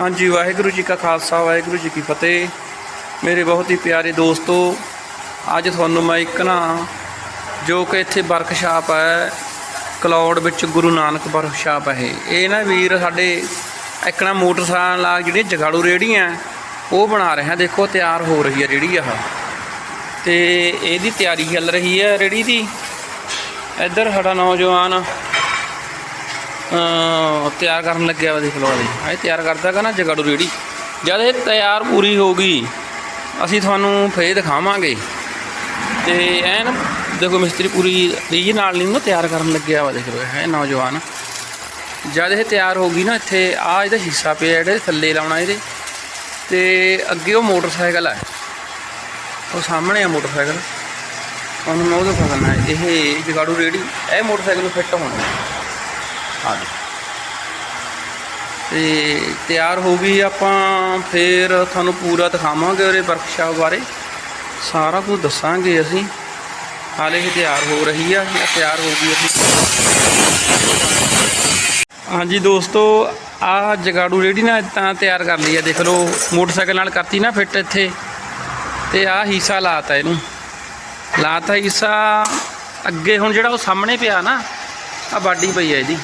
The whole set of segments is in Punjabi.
ਹਾਂਜੀ, ਵਾਹਿਗੁਰੂ ਜੀ ਕਾ ਖਾਲਸਾ, ਵਾਹਿਗੁਰੂ ਜੀ ਕੀ ਫਤਿਹ। ਮੇਰੇ ਬਹੁਤ ਹੀ ਪਿਆਰੇ ਦੋਸਤੋ, ਅੱਜ ਤੁਹਾਨੂੰ ਮੈਂ ਇੱਕ ਨਾ, ਜੋ ਕਿ ਇੱਥੇ ਵਰਕਸ਼ਾਪ ਹੈ, ਕਲੌੜ ਵਿੱਚ ਗੁਰੂ ਨਾਨਕ ਵਰਕਸ਼ਾਪ ਹੈ। ਇਹ ਨਾ ਵੀਰ ਸਾਡੇ ਇੱਕਣਾ ਮੋਟਰਸਾਈਕਲ ਨਾਲ ਜਿਹੜੀਆਂ ਜਗਾੜੂ ਰੇੜੀਆਂ ਉਹ ਬਣਾ ਰਹੇ ਆ। ਦੇਖੋ, ਤਿਆਰ ਹੋ ਰਹੀ ਹੈ ਰੇੜੀ ਆਹ। ਤੇ ਇਹਦੀ ਤਿਆਰੀ ਚੱਲ ਰਹੀ ਹੈ ਰੇੜੀ ਦੀ। ਇੱਧਰ ਸਾਡਾ ਨੌਜਵਾਨ ਤਿਆਰ ਕਰਨ ਲੱਗਿਆ ਵਾ ਦੇਖ ਲਓ ਜੀ ਇਹ ਤਿਆਰ ਕਰਦਾਗਾ ਨਾ ਜਗਾੜੂ ਰੇੜੀ। ਜਦ ਇਹ ਤਿਆਰ ਪੂਰੀ ਹੋ ਗਈ, ਅਸੀਂ ਤੁਹਾਨੂੰ ਫੇਰ ਦਿਖਾਵਾਂਗੇ। ਤੇ ਐਨ ਦੇਖੋ ਮਿਸਤਰੀ ਪੂਰੀ ਰੀਝ ਨਾਲ ਨਹੀਂ ਨਾ ਤਿਆਰ ਕਰਨ ਲੱਗਿਆ ਵਾ ਦੇਖ ਲਓ ਹੈ ਨੌਜਵਾਨ। ਜਦ ਇਹ ਤਿਆਰ ਹੋ ਗਈ ਨਾ ਇੱਥੇ ਆ ਇਹਦਾ ਹਿੱਸਾ ਪਿਆ ਜਿਹੜੇ ਥੱਲੇ ਲਾਉਣਾ ਇਹਦੇ। ਤੇ ਅੱਗੇ ਉਹ ਮੋਟਰਸਾਈਕਲ ਹੈ ਉਹ ਸਾਹਮਣੇ ਆ ਮੋਟਰਸਾਈਕਲ। ਉਹਨੂੰ ਮੈਂ ਉਹਦਾ ਫਸਣਾ ਇਹ ਜਗਾੜੂ ਰੇੜੀ, ਇਹ ਮੋਟਰਸਾਈਕਲ ਨੂੰ ਫਿੱਟ ਹੋਣਾ। ਆ ਜੀ ਤੇ ਤਿਆਰ ਹੋ ਗਈ ਆਪਾਂ, ਫੇਰ ਤੁਹਾਨੂੰ ਪੂਰਾ ਦਿਖਾਵਾਂਗੇ ਉਹਦੇ ਵਰਕਸ਼ਾਪ ਬਾਰੇ। ਸਾਰਾ ਕੁਝ ਦੱਸਾਂਗੇ ਅਸੀਂ। ਹਾਲੇ ਹੀ ਤਿਆਰ ਹੋ ਰਹੀ ਆ ਜਾਂ ਤਿਆਰ ਹੋ ਗਈ ਅਸੀਂ। ਹਾਂਜੀ ਦੋਸਤੋ, ਆ ਜਗਾੜੂ ਰੇੜੀ ਨਾ ਤਾਂ ਤਿਆਰ ਕਰ ਲਈ ਆ। ਦੇਖ ਲਓ, ਮੋਟਰਸਾਈਕਲ ਨਾਲ ਕਰਤੀ ਨਾ ਫਿੱਟ ਇੱਥੇ। ਤੇ ਆ ਹਿੱਸਾ ਲਾਤਾ ਇਹਨੂੰ। ਲਾਤਾ ਹਿੱਸਾ ਅੱਗੇ ਹੁਣ ਜਿਹੜਾ ਉਹ ਸਾਹਮਣੇ ਪਿਆ ਨਾ ਆ ਬਾਡੀ ਪਈ ਹੈ ਇਹਦੀ।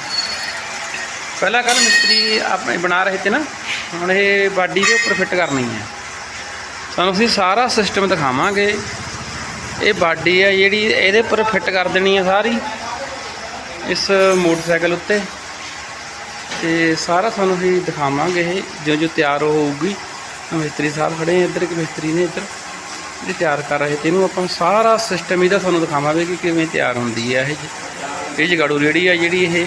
ਪਹਿਲਾਂ ਕੱਲ ਮਿਸਤਰੀ ਆਪਣੇ ਬਣਾ ਰਹੇ ਤੇ ਨਾ, ਹੁਣ ਇਹ ਬਾਡੀ ਦੇ ਉੱਪਰ ਫਿੱਟ ਕਰਨੀ ਹੈ। ਤੁਹਾਨੂੰ ਅਸੀਂ ਸਾਰਾ ਸਿਸਟਮ ਦਿਖਾਵਾਂਗੇ। ਇਹ ਬਾਡੀ ਹੈ ਜਿਹੜੀ ਇਹਦੇ ਉੱਪਰ ਫਿੱਟ ਕਰ ਦੇਣੀ ਹੈ ਸਾਰੀ, ਇਸ ਮੋਟਰਸਾਈਕਲ ਉੱਤੇ। ਤੇ ਸਾਰਾ ਤੁਹਾਨੂੰ ਅਸੀਂ ਦਿਖਾਵਾਂਗੇ ਇਹ, ਜਿਉਂ ਜਿਉਂ ਤਿਆਰ ਹੋਊਗੀ। ਮਿਸਤਰੀ ਸਾਹਿਬ ਖੜੇ ਇੱਧਰ, ਇੱਕ ਮਿਸਤਰੀ ਨੇ ਇੱਧਰ, ਇਹ ਤਿਆਰ ਕਰ ਰਹੇ ਤੇ ਇਹਨੂੰ ਆਪਾਂ ਸਾਰਾ ਸਿਸਟਮ ਇਹਦਾ ਤੁਹਾਨੂੰ ਦਿਖਾਵਾਂਗੇ ਕਿ ਕਿਵੇਂ ਤਿਆਰ ਹੁੰਦੀ ਹੈ ਇਹ। ਇਹ ਜਗਾੜੂ ਰੇੜੀ ਆ ਜਿਹੜੀ ਇਹ।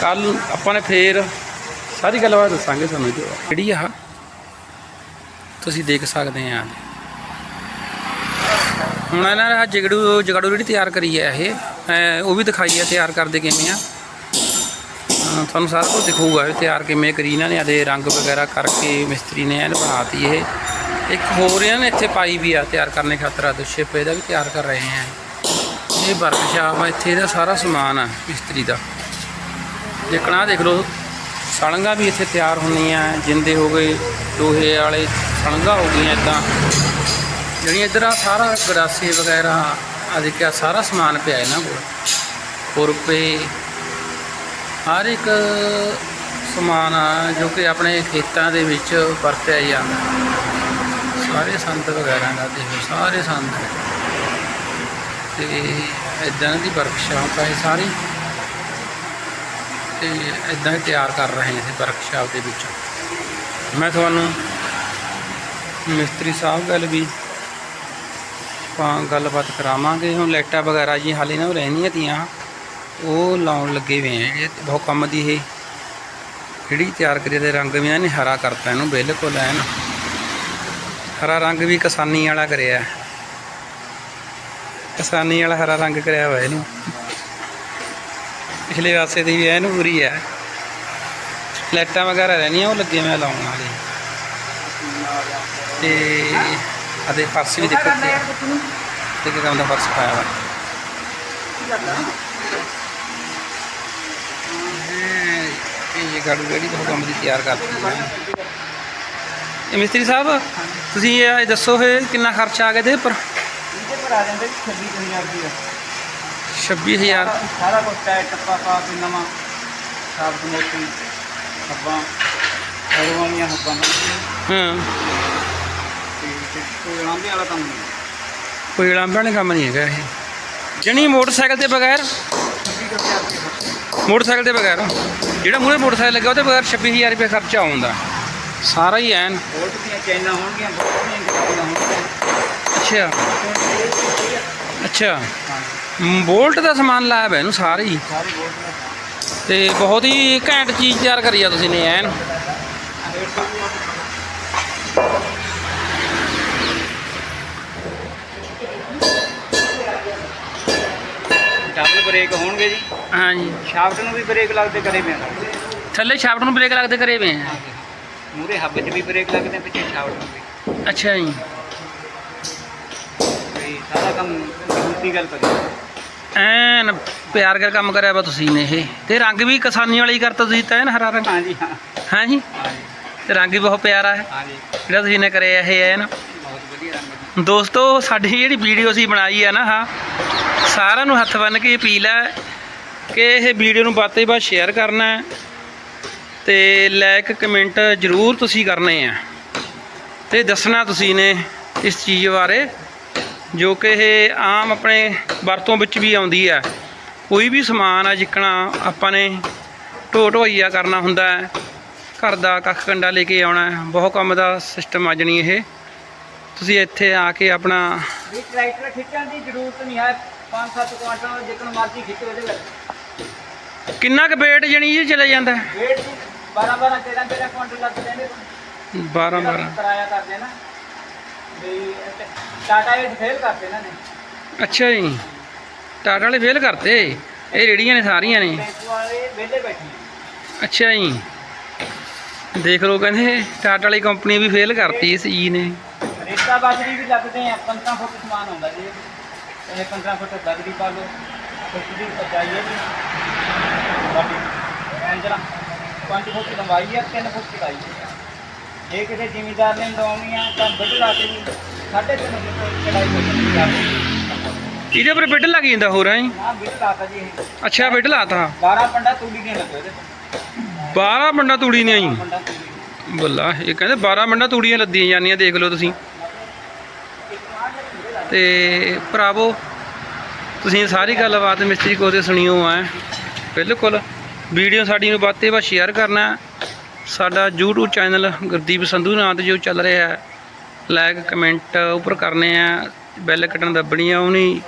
ਕੱਲ ਆਪਾਂ ਨੇ ਫੇਰ ਸਾਰੀ ਗੱਲਬਾਤ ਦੱਸਾਂਗੇ ਤੁਹਾਨੂੰ ਜੋ ਜਿਹੜੀ ਆ, ਤੁਸੀਂ ਦੇਖ ਸਕਦੇ ਆ। ਹੁਣ ਇਹਨਾਂ ਨੇ ਜਗੜੂ ਜਗੜੂ ਜਿਹੜੀ ਤਿਆਰ ਕਰੀ ਹੈ ਇਹ ਉਹ ਵੀ ਦਿਖਾਈ ਹੈ ਤਿਆਰ ਕਰਦੇ ਕਿਵੇਂ ਆ। ਤੁਹਾਨੂੰ ਸਾਰਾ ਕੁਝ ਦਿਖੂਗਾ ਤਿਆਰ ਕਿਵੇਂ ਕਰੀ ਇਹਨਾਂ ਨੇ ਆਦੇ ਰੰਗ ਵਗੈਰਾ ਕਰਕੇ ਮਿਸਤਰੀ ਨੇ ਇਹਨੂੰ ਬਣਾਤੀ ਇਹ। ਇੱਕ ਹੋਰ ਇਹਨਾਂ ਨੇ ਇੱਥੇ ਪਾਈ ਵੀ ਆ ਤਿਆਰ ਕਰਨੇ ਖਾਤਰ ਆ ਸ਼ਿਪ ਇਹਦਾ ਵੀ ਤਿਆਰ ਕਰ ਰਹੇ ਆ। ਇਹ ਵਰਕਸ਼ਾਪ ਆ, ਇੱਥੇ ਇਹਦਾ ਸਾਰਾ ਸਮਾਨ ਆ ਮਿਸਤਰੀ ਦਾ। ਦੇਖਣਾ ਦੇਖ ਲਓ, ਸਲੰਗਾਂ ਵੀ ਇੱਥੇ ਤਿਆਰ ਹੁੰਦੀਆਂ, ਜਿੰਦੇ ਹੋ ਗਏ, ਲੋਹੇ ਵਾਲੇ ਸਲੰਗਾਂ ਹੋ ਗਈਆਂ ਇਦਾਂ। ਜਿਹੜੀਆਂ ਇੱਧਰ ਆ ਸਾਰਾ ਗਰਾਸੇ ਵਗੈਰਾ ਆ ਸਾਰਾ ਸਮਾਨ ਪਿਆ ਇਹਨਾਂ ਕੋਲ। ਖੁਰਪੇ, ਹਰ ਇੱਕ ਸਮਾਨ ਆ, ਜੋ ਕਿ ਆਪਣੇ ਖੇਤਾਂ ਦੇ ਵਿੱਚ ਵਰਤਿਆ ਜਾਂਦਾ। ਸਾਰੇ ਸੰਦ ਵਗੈਰਾ ਦਾ ਦੇਖੋ ਸਾਰੇ ਸੰਦ ਤੇ ਇਦਾਂ ਦੀ ਵਰਕਸ਼ਾਪ ਹੈ ਸਾਰੀ। ਤੇ ਇਦਾਂ ਹੀ ਤਿਆਰ ਕਰ ਰਹੇ ਹਾਂ ਇਸ ਵਰਕਸ਼ਾਪ ਦੇ ਵਿੱਚ। ਮੈਂ ਤੁਹਾਨੂੰ ਮਿਸਤਰੀ ਸਾਹਿਬ ਗੱਲ ਵੀ ਆਪਾਂ ਗੱਲਬਾਤ ਕਰਾਵਾਂਗੇ। ਹੁਣ ਲਾਈਟਾਂ ਵਗੈਰਾ ਜੀ ਹਾਲੇ ਨਾ ਉਹ ਰਹਿੰਦੀਆਂ ਤੀਆਂ ਉਹ ਲਾਉਣ ਲੱਗੇ ਹੋਏ ਆ ਇਹ ਬਹੁਤ ਕੰਮ ਦੀ ਇਹ ਜਿਹੜੀ ਤਿਆਰ ਕਰੀ ਤੇ ਰੰਗ ਵੀ ਇਹਨੇ ਹਰਾ ਕਰਤਾ ਇਹਨੂੰ ਬਿਲਕੁਲ ਐਨ। ਹਰਾ ਰੰਗ ਵੀ ਕਿਸਾਨੀ ਵਾਲਾ ਕਰਿਆ। ਕਿਸਾਨੀ ਵਾਲਾ ਹਰਾ ਰੰਗ ਕਰਿਆ ਹੋਇਆ ਇਹਨੂੰ। ਪਿਛਲੇ ਪਾਸੇ ਦੀ ਵੀ ਐਨ ਪੂਰੀ ਹੈ। ਲਾਈਟਾਂ ਵਗੈਰਾ ਰਹਿਣੀਆਂ, ਉਹ ਲੱਗੀਆਂ ਮੈਂ ਲਾਉਣ ਵਾਲੇ। ਤੇ ਅਦੇ ਫਰਸ਼ ਵੀ ਦੇਖੋ ਤੇ ਕਿਦਾਂ ਦਾ ਫਰਸ਼ ਪਾਇਆ ਵਾ ਇਹ ਗਾੜੀ ਜਿਹੜੀ ਤੋਂ ਕੰਮ ਦੀ ਤਿਆਰ ਕਰਤੀ ਹੈ। ਇਹ ਮਿਸਤਰੀ ਸਾਹਿਬ, ਤੁਸੀਂ ਇਹ ਦੱਸੋ ਇਹ ਕਿੰਨਾ ਖਰਚਾ ਆ ਗਿਆ ਇਹਦੇ ਉੱਪਰ? ਇਹਦੇ ਪਰ ਆ ਜਾਂਦੇ 26000 ਰੁਪਏ 26000 ਸਾਰਾ ਕੁਝ ਟਾਇਰ ਟੱਪਾ ਪਾ ਕੇ ਨਵਾਂ ਸਾਫ਼ ਮੋਟੀ ਹੱਬਾਂ ਹਰਵਾਂ ਵਾਲੀਆਂ ਹੱਬਾਂ ਬਣਦੀਆਂ। ਹਾਂ। ਤੇ ਤੇ ਕੋਈ ਲਾਂਬੇ ਵਾਲਾ ਕੰਮ ਨਹੀਂ। ਕੋਈ ਲਾਂਭਾ ਵਾਲਾ ਕੰਮ ਨਹੀਂ ਹੈਗਾ ਇਹ। ਜਣੀ ਮੋਟਰਸਾਈਕਲ ਤੇ ਬਗੈਰ? 26000 ਰੁਪਏ ਖਰਚ ਮੋਟਰਸਾਈਕਲ ਤੇ ਬਗੈਰ? ਜਿਹੜਾ ਮੂਰੇ ਮੋਟਰਸਾਈਕਲ ਲੱਗਾ ਉਹਦੇ ਬਗੈਰ 26000 ਰੁਪਏ ਖਰਚਾ ਆਉਂਦਾ ਸਾਰਾ ਹੀ ਐਨ। ਬੋਲਟ ਦੀਆਂ ਚੈਨਾਂ ਹੋਣਗੀਆਂ ਬੋਲਟ ਦੀਆਂ ਅੱਛਾ। ਅੱਛਾ। ਬੋਲਟ ਦਾ ਸਮਾਨ ਲਾਇਆ ਹੋਇਆ ਇਹਨੂੰ ਸਾਰੇ। ਹੀ ਸਾਰੇ ਬੋਲਟ ਨੇ ਤੇ ਬਹੁਤ ਹੀ ਘੈਂਟ ਚੀਜ਼ ਤਿਆਰ ਕਰੀ ਆ ਤੁਸੀਂ ਨੇ ਐਨ। ਡਬਲ ਬ੍ਰੇਕ ਹੋਣਗੇ ਜੀ। ਹਾਂਜੀ। ਸ਼ਾਫਟ ਨੂੰ ਵੀ ਬ੍ਰੇਕ ਲੱਗਦੇ ਕਰੇ ਪਿਆ ਥੱਲੇ ਸ਼ਾਫਟ ਨੂੰ ਬ੍ਰੇਕ ਲੱਗਦੇ ਕਰੇ ਆ। ਮੂਰੇ ਹੱਬ 'ਚ ਵੀ ਬ੍ਰੇਕ ਲੱਗਦੇ ਪਿੱਛੇ ਸ਼ਾਫਟ ਨੂੰ ਵੀ। ਅੱਛਾ ਜੀ। ਸਾਰਾ ਕੰਮ ਗੱਲ ਕਰੀ? ਐਨ ਪਿਆਰ ਕਰ ਕੰਮ ਕਰਿਆ ਵਾ ਤੁਸੀਂ ਨੇ ਇਹ। ਤੇ ਰੰਗ ਵੀ ਕਿਸਾਨੀ ਵਾਲਾ ਕਰਤਾ ਤੁਸੀਂ ਤਾਂ ਐਨ ਹਰਾ ਰੰਗ। ਹਾਂਜੀ ਹਾਂ। ਹਾਂਜੀ? ਹਾਂਜੀ ਤੇ ਰੰਗ ਵੀ ਬਹੁਤ ਪਿਆਰਾ ਹੈ। ਹਾਂਜੀ। ਜਿਹੜਾ ਤੁਸੀਂ ਨੇ ਕਰਿਆ ਇਹ ਹੈ ਨਾ ਬਹੁਤ ਵਧੀਆ ਰੰਗ ਦੋਸਤੋ ਸਾਡੀ ਜਿਹੜੀ ਵੀਡੀਓ ਅਸੀਂ ਬਣਾਈ ਹੈ ਨਾ ਹਾਂ ਸਾਰਿਆਂ ਨੂੰ ਹੱਥ ਬੰਨ ਕੇ ਅਪੀਲ ਹੈ ਕਿ ਇਹ ਵੀਡੀਓ ਨੂੰ ਵੱਧ ਤੋਂ ਵੱਧ ਸ਼ੇਅਰ ਕਰਨਾ ਹੈ ਤੇ ਲਾਈਕ ਕਮੈਂਟ ਜ਼ਰੂਰ ਤੁਸੀਂ ਕਰਨੇ ਆ। ਤੇ ਦੱਸਣਾ ਤੁਸੀਂ ਨੇ ਇਸ ਚੀਜ਼ ਬਾਰੇ। ਜੋ ਕਿ ਇਹ ਆਮ ਆਪਣੇ ਵਰਤੋਂ ਵਿੱਚ ਵੀ ਆਉਂਦੀ ਹੈ। ਕੋਈ ਵੀ ਸਮਾਨ ਆ ਜਿੱਕਣਾ ਆਪਾਂ ਨੇ ਢੋ ਢੋਈਆ ਕਰਨਾ ਹੁੰਦਾ ਹੈ। ਘਰ ਦਾ ਕੱਖ ਕੰਡਾ ਲੈ ਕੇ ਆਉਣਾ ਹੈ। ਬਹੁਤ ਕੰਮ ਦਾ ਸਿਸਟਮ ਆ ਜਣੀ ਇਹ। ਤੁਸੀਂ ਇੱਥੇ ਆ ਕੇ ਆਪਣਾ ਵੀ ਟਰੈਕਟਰ ਖਿੱਚਣ ਦੀ ਜ਼ਰੂਰਤ ਨਹੀਂ ਹੈ। 5-7 ਕੁਆਂਟਲ ਜਿੱਕਣ ਮਰਜ਼ੀ ਖਿੱਚੋ ਇਹਦੇ ਵਿੱਚ। ਕਿੰਨਾ ਕੁ ਵੇਟ ਜਣੀ ਜੀ ਚਲੇ ਜਾਂਦਾ ਹੈ? ਵੇਟ 12-12 13-13 ਕੁਆਂਟਲ ਲੱਗ ਜਾਂਦੇ 12 12 ਕਰਾਇਆ ਕਰਦੇ ਨਾ। ਵੀ ਟਾਟਾ ਇਹ ਫੇਲ ਕਰਦੇ ਇਹਨਾਂ ਨੇ। ਅੱਛਾ ਜੀ। ਟਾਟਾ ਵਾਲੇ ਫੇਲ ਕਰਤੇ? ਇਹ ਰੇੜੀਆਂ ਨੇ ਸਾਰੀਆਂ ਨੇ। ਟੈਂਪੂ ਵਾਲੇ ਵਿਹਲੇ ਬੈਠੇ। ਅੱਛਾ ਜੀ। ਦੇਖ ਲਓ ਕਹਿੰਦੇ ਟਾਟਾ ਵਾਲੀ ਕੰਪਨੀ ਵੀ ਫੇਲ ਕਰਤੀ ਇਸ ਜੀ ਨੇ। ਰੇਤਾ ਬਾਜਰੀ ਵੀ ਲੱਗਦੇ ਆ 15 ਫੁੱਟ ਸਮਾਨ ਹੁੰਦਾ ਜੀ। ਇਹ 15 ਫੁੱਟ ਬਾਜਰੀ ਪਾ ਲਓ ਦੀ ਉਚਾਈ ਹੈ ਜੀ। ਬਾਕੀ ਅੰਜਲਾ 5 ਫੁੱਟ ਲੰਬਾਈ ਹੈ 3 ਫੁੱਟ ਚੌੜਾਈ ਹੈ। ਜੇ ਕਿਸੇ ਜ਼ਿਮੀਦਾਰ ਨੇ ਲਵਾਉਣੀ ਆ ਤਾਂ ਬਿੱਡ ਲਾ ਕੇ ਵੀ 3.5 ਫੁੱਟ ਚੜਾਈ ਹੋ ਜਾਂਦੀ ਹੈ ਇਹਦੇ ਉੱਪਰ ਬਿੱਡ ਲੱਗ ਜਾਂਦਾ ਹੋਰ ਹੈ ਹਾਂ ਬਿੱਡ ਲਾਤਾ ਜੀ ਇਹ। ਅੱਛਾ ਬਿੱਡ ਲਾਤਾ। 12 ਪੰਡਾ ਤੂੜੀ ਦੀਆਂ ਲੱਗੋ ਇਹਦੇ ਤੇ 12 ਮੰਡਾ ਤੂੜੀ ਨੇ ਪੰਡਾ ਤੂੜੀ ਬੱਲਾ ਇਹ ਕਹਿੰਦੇ 12 ਮੰਡਾ ਤੂੜੀਆਂ ਲੱਦੀਆਂ ਜਾਂਦੀਆਂ ਦੇਖ ਲਓ ਤੁਸੀਂ। ਤੇ ਭਰਾਵੋ ਤੁਸੀਂ ਸਾਰੀ ਗੱਲਬਾਤ ਮਿਸਤਰੀ ਕੋਲ ਤੇ ਸੁਣੀਓ ਆ ਬਿਲਕੁਲ ਵੀਡੀਓ ਸਾਡੀ ਨੂੰ ਵੱਧ ਤੇ ਵੱਧ ਸ਼ੇਅਰ ਕਰਨਾ। ਸਾਡਾ YouTube ਚੈਨਲ ਗੁਰਦੀਪ ਸੰਧੂ ਨਾਂ ਤੇ ਜੋ ਚੱਲ ਰਿਹਾ ਹੈ ਲਾਈਕ ਕਮੈਂਟ ਉੱਪਰ ਕਰਨੇ ਆ ਬੈਲ ਕਟਨ ਦੱਬਣੀ ਆ ਉਹਨੀ।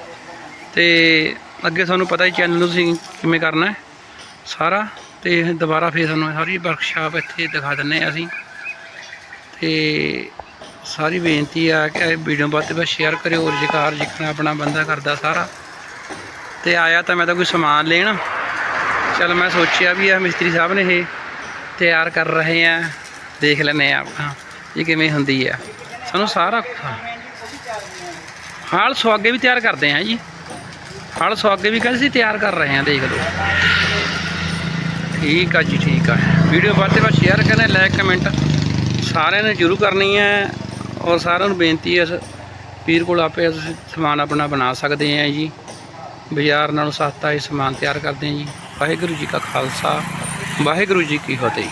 ਤੇ ਅੱਗੇ ਤੁਹਾਨੂੰ ਪਤਾ ਹੀ ਚੈਨਲ ਨੂੰ ਤੁਸੀਂ ਕਿਵੇਂ ਕਰਨਾ ਸਾਰਾ। ਤੇ ਦੁਬਾਰਾ ਫੇਰ ਤੁਹਾਨੂੰ ਸਾਰੀ ਵਰਕਸ਼ਾਪ ਇੱਥੇ ਦਿਖਾ ਦਿੰਨੇ ਆ ਅਸੀਂ। ਤੇ ਸਾਰੀ ਬੇਨਤੀ ਆ ਕਿ ਵੀਡੀਓ ਵੱਧ ਤੋਂ ਵੱਧ ਸ਼ੇਅਰ ਕਰਿਓ ਰੁਜ਼ਗਾਰ ਜਿੱਕਣਾ ਆਪਣਾ ਬੰਦਾ ਕਰਦਾ ਸਾਰਾ। ਤੇ ਆਇਆ ਤਾਂ ਮੈਂ ਤਾਂ ਕੋਈ ਸਮਾਨ ਲੈਣ। ਚਲ ਮੈਂ ਸੋਚਿਆ ਵੀ ਆ ਮਿਸਤਰੀ ਸਾਹਿਬ ਨੇ ਇਹ ਤਿਆਰ ਕਰ ਰਹੇ ਆ। ਦੇਖ ਲੈਨੇ ਆ ਆਪਾਂ, ਇਹ ਕਿਵੇਂ ਹੁੰਦੀ ਆ। ਸਾਨੂੰ ਸਾਰਾ ਹਾਲ ਸੁਆਗੇ ਵੀ ਤਿਆਰ ਕਰਦੇ ਆ ਜੀ। ਹਾਲ ਸੁਆਗੇ ਵੀ ਕਹਿੰਦੇ ਸੀ ਤਿਆਰ ਕਰ ਰਹੇ ਆ, ਦੇਖ ਲਓ। ਠੀਕ ਆ ਜੀ, ਠੀਕ ਆ। ਵੀਡੀਓ ਵੱਧ ਤੋਂ ਵੱਧ ਸ਼ੇਅਰ ਕਰਨਾ ਲਾਈਕ ਕਮੈਂਟ ਸਾਰਿਆਂ ਨੇ ਜ਼ਰੂਰ ਕਰਨੀ ਹੈ ਔਰ ਸਾਰਿਆਂ ਨੂੰ ਬੇਨਤੀ ਹੈ ਸ- ਵੀਰ ਕੋਲ ਆਪੇ ਤੁਸੀਂ ਸਮਾਨ ਆਪਣਾ ਬਣਾ ਸਕਦੇ ਆ ਜੀ। ਬਾਜ਼ਾਰ ਨਾਲੋਂ ਸਸਤਾ ਇਹ ਸਮਾਨ ਤਿਆਰ ਕਰਦੇ ਆ ਜੀ। ਵਾਹਿਗੁਰੂ ਜੀ ਕਾ ਖਾਲਸਾ। ਵਾਹਿਗੁਰੂ ਜੀ ਕੀ ਫਤਿਹ।